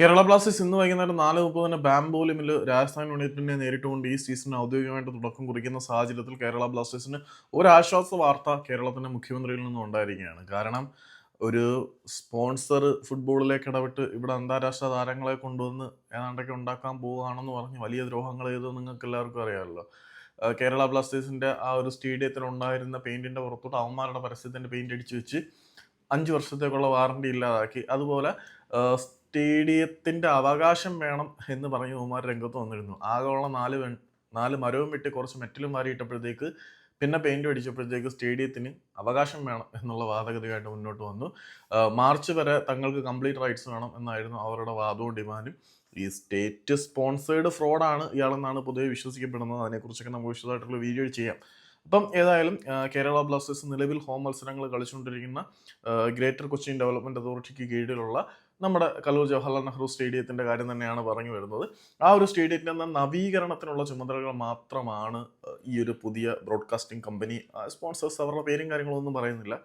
Kerala Blasters ഇന്ന് വൈകുന്നേരം നാല് മുപ്പതിന് ബാംബോലിമിൽ രാജസ്ഥാൻ യൂണിറ്റിനെ നേരിട്ടുകൊണ്ട് ഈ സീസണിന് ഔദ്യോഗികമായിട്ട് തുടക്കം കുറിക്കുന്ന സാഹചര്യത്തിൽ കേരള ബ്ലാസ്റ്റേഴ്സിന് ഒരു വാർത്ത കേരളത്തിന്റെ മുഖ്യമന്ത്രിയിൽ നിന്നും ഉണ്ടായിരിക്കുകയാണ്. കാരണം ഒരു സ്പോൺസർ ഫുട്ബോളിലേക്ക് ഇടപെട്ട് ഇവിടെ അന്താരാഷ്ട്ര താരങ്ങളെ കൊണ്ടുവന്ന് ഏതാണ്ടൊക്കെ ഉണ്ടാക്കാൻ പോവുകയാണെന്ന് പറഞ്ഞ് വലിയ ദ്രോഹങ്ങൾ ചെയ്ത് നിങ്ങൾക്ക് എല്ലാവർക്കും അറിയാമല്ലോ. കേരള ബ്ലാസ്റ്റേഴ്സിന്റെ ആ ഒരു സ്റ്റേഡിയത്തിൽ ഉണ്ടായിരുന്ന പെയിന്റിന്റെ പുറത്തോട്ട് അവന്മാരുടെ പരസ്യത്തിന്റെ പെയിന്റ് അടിച്ചു വെച്ച് അഞ്ച് വർഷത്തേക്കുള്ള വാറണ്ടി ഇല്ലാതാക്കി. അതുപോലെ സ്റ്റേഡിയത്തിന്റെ അവകാശം വേണം എന്ന് പറഞ്ഞ് ഉമാർ രംഗത്ത് വന്നിരുന്നു. ആകെയുള്ള നാല് നാല് മരവും വിട്ട് കുറച്ച് മെറ്റലും മാറിയിട്ടപ്പോഴത്തേക്ക് പിന്നെ പെയിന്റ് അടിച്ചപ്പോഴത്തേക്ക് സ്റ്റേഡിയത്തിന് അവകാശം വേണം എന്നുള്ള വാദഗതിയായിട്ട് മുന്നോട്ട് വന്നു. മാർച്ച് വരെ തങ്ങൾക്ക് കംപ്ലീറ്റ് റൈറ്റ്സ് വേണം എന്നായിരുന്നു അവരുടെ വാദവും ഡിമാൻഡും. ഈ സ്റ്റേറ്റ് സ്പോൺസേഡ് ഫ്രോഡാണ് ഇയാളെന്നാണ് പൊതുവെ വിശ്വസിക്കപ്പെടുന്നത്. അതിനെക്കുറിച്ചൊക്കെ നമുക്ക് വിശദമായിട്ടുള്ള വീഡിയോ ചെയ്യാം. അപ്പം ഏതായാലും കേരള ബ്ലാസ്റ്റേഴ്സ് നിലവിൽ ഹോം മത്സരങ്ങൾ കളിച്ചുകൊണ്ടിരിക്കുന്ന ഗ്രേറ്റർ കൊച്ചിൻ ഡെവലപ്മെന്റ് അതോറിറ്റിക്ക് കീഴിലുള്ള നമ്മുടെ കലൂർ ജവഹർലാൽ നെഹ്റു സ്റ്റേഡിയത്തിന്റെ കാര്യം തന്നെയാണ് പറഞ്ഞു വരുന്നത്. ആ ഒരു സ്റ്റേഡിയത്തിന്റെ നവീകരണത്തിനുള്ള ചുമതലകൾ മാത്രമാണ് ഈ ഒരു പുതിയ ബ്രോഡ്കാസ്റ്റിംഗ് കമ്പനി സ്പോൺസേഴ്സ് അവരുടെ പേരും കാര്യങ്ങളൊന്നും പറയുന്നില്ല.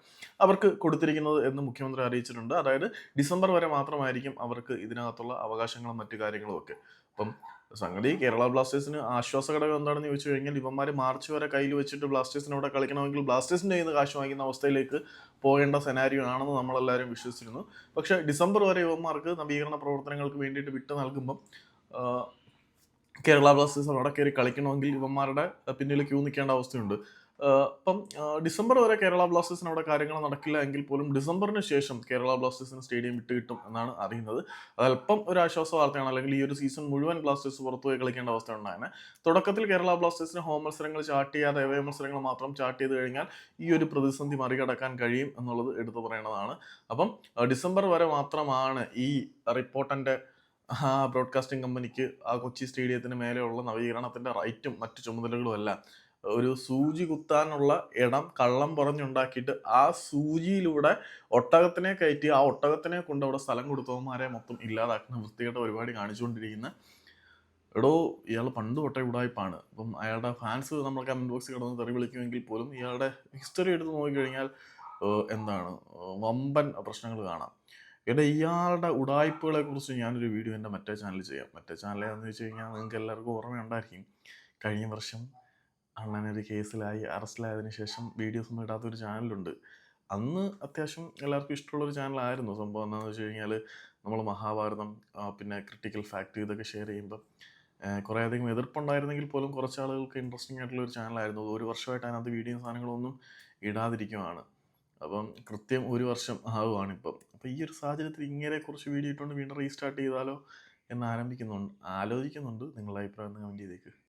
അവർക്ക് കൊടുത്തിരിക്കുന്നത് എന്ന് മുഖ്യമന്ത്രി അറിയിച്ചിട്ടുണ്ട്. അതായത് ഡിസംബർ വരെ മാത്രമായിരിക്കും അവർക്ക് ഇതിനകത്തുള്ള അവകാശങ്ങളും മറ്റു കാര്യങ്ങളും ഒക്കെ. അപ്പം സംഗതി കേരള ബ്ലാസ്റ്റേഴ്സിന് ആശ്വാസ ഘടകം എന്താണെന്ന് ചോദിച്ചു കഴിഞ്ഞാൽ ഇവന്മാർ മാർച്ച് വരെ കയ്യിൽ വെച്ചിട്ട് ബ്ലാസ്റ്റേഴ്സിന് അവിടെ കളിക്കണമെങ്കിൽ ബ്ലാസ്റ്റേഴ്സിന്റെ കയ്യിൽ നിന്ന് കാശ് വാങ്ങിക്കുന്ന അവസ്ഥയിലേക്ക് പോകേണ്ട സെനാരിയോ ആണെന്ന് നമ്മളെല്ലാവരും വിശ്വസിച്ചിരുന്നു. പക്ഷേ ഡിസംബർ വരെ ഇവന്മാർക്ക് നവീകരണ പ്രവർത്തനങ്ങൾക്ക് വേണ്ടിയിട്ട് വിട്ടു നൽകുമ്പം കേരള ബ്ലാസ്റ്റേഴ്സ് അവിടെ കയറി കളിക്കണമെങ്കിൽ ഇവന്മാരുടെ പിന്നിൽ ക്യൂ നിൽക്കേണ്ട അവസ്ഥയുണ്ട്. ആ, ഡിസംബർ വരെ കേരള ബ്ലാസ്റ്റേഴ്സിന് അവിടെ കാര്യങ്ങൾ നടക്കില്ല എങ്കിൽ പോലും ഡിസംബറിന് ശേഷം കേരള ബ്ലാസ്റ്റേഴ്സിന് സ്റ്റേഡിയം വിട്ട് കിട്ടും എന്നാണ് അറിയുന്നത്. അതല്പം ഒരു ആശ്വാസ വാർത്തയാണ്. അല്ലെങ്കിൽ ഈ ഒരു സീസൺ മുഴുവൻ ബ്ലാസ്റ്റേഴ്സ് പുറത്തുപോയി കളിക്കേണ്ട അവസ്ഥ ഉണ്ടായത് തുടക്കത്തിൽ കേരള ബ്ലാസ്റ്റേഴ്സിന് ഹോം മത്സരങ്ങൾ ചാർട്ട് ചെയ്യാതെ അവയ മത്സരങ്ങൾ മാത്രം ചാർട്ട് ചെയ്ത് കഴിഞ്ഞാൽ ഈ ഒരു പ്രതിസന്ധി മറികടക്കാൻ കഴിയും എന്നുള്ളത് എടുത്തു പറയേണ്ടതാണ്. അപ്പം ഡിസംബർ വരെ മാത്രമാണ് ഈ റിപ്പോർട്ടന്റെ ബ്രോഡ്കാസ്റ്റിംഗ് കമ്പനിക്ക് ആ കൊച്ചി സ്റ്റേഡിയത്തിന് മേലെയുള്ള നവീകരണത്തിന്റെ റൈറ്റും മറ്റു ചുമതലകളും എല്ലാം. ഒരു സൂചി കുത്താനുള്ള ഇടം കള്ളം പറഞ്ഞുണ്ടാക്കിയിട്ട് ആ സൂചിയിലൂടെ ഒട്ടകത്തിനെ കയറ്റി ആ ഒട്ടകത്തിനെ കൊണ്ട് അവിടെ സ്ഥലം കൊടുത്തവന്മാരെ മൊത്തം ഇല്ലാതാക്കുന്ന വൃത്തികെട്ട പരിപാടി കാണിച്ചുകൊണ്ടിരിക്കുന്ന എടോ ഇയാൾ പണ്ട് തൊട്ടേ ഉടായ്പാണ് അപ്പം അയാളുടെ ഫാൻസ് നമ്മൾ കമന്റ് ബോക്സിൽ കിടന്ന് തെറി വിളിക്കുമെങ്കിൽ പോലും ഇയാളുടെ ഹിസ്റ്ററി എടുത്ത് നോക്കിക്കഴിഞ്ഞാൽ എന്താണ്? വമ്പൻ പ്രശ്നങ്ങൾ കാണാം. എടാ ഇയാളുടെ ഉടായ്പകളെ കുറിച്ച് ഞാനൊരു വീഡിയോ എന്റെ മറ്റേ ചാനലിൽ ചെയ്യാം. മറ്റേ ചാനലിൽ എന്ന് വെച്ച് കഴിഞ്ഞാൽ നിങ്ങൾക്ക് എല്ലാവർക്കും ഓർമ്മയുണ്ടായിരിക്കും. കഴിഞ്ഞ വർഷം അണ്ണനൊരു കേസിലായി അറസ്റ്റിലായതിനു ശേഷം വീഡിയോസ് ഒന്നും ഇടാത്തൊരു ചാനലുണ്ട്. അന്ന് അത്യാവശ്യം എല്ലാവർക്കും ഇഷ്ടമുള്ളൊരു ചാനലായിരുന്നു. സംഭവം എന്താണെന്ന് വെച്ച് കഴിഞ്ഞാൽ നമ്മൾ മഹാഭാരതം പിന്നെ ക്രിട്ടിക്കൽ ഫാക്ട് ഇതൊക്കെ ഷെയർ ചെയ്യുമ്പോൾ കുറേ അധികം എതിർപ്പുണ്ടായിരുന്നെങ്കിൽ പോലും കുറച്ച് ആളുകൾക്ക് ഇൻട്രസ്റ്റിംഗ് ആയിട്ടുള്ള ഒരു ചാനലായിരുന്നു. ഒരു വർഷമായിട്ട് അതിനകത്ത് വീഡിയോ സാധനങ്ങളൊന്നും ഇടാതിരിക്കുവാണ്. അപ്പം കൃത്യം ഒരു വർഷം ആവുകയാണ് ഇപ്പം അപ്പം ഈ ഒരു സാഹചര്യത്തിൽ ഇങ്ങനെ കുറച്ച് വീഡിയോ ഇട്ടുകൊണ്ട് വീണ്ടും റീസ്റ്റാർട്ട് ചെയ്താലോ എന്ന് ആരംഭിക്കുന്നുണ്ട് ആലോചിക്കുന്നുണ്ട്. നിങ്ങളുടെ അഭിപ്രായം കമന്റ് ചെയ്തേക്ക്.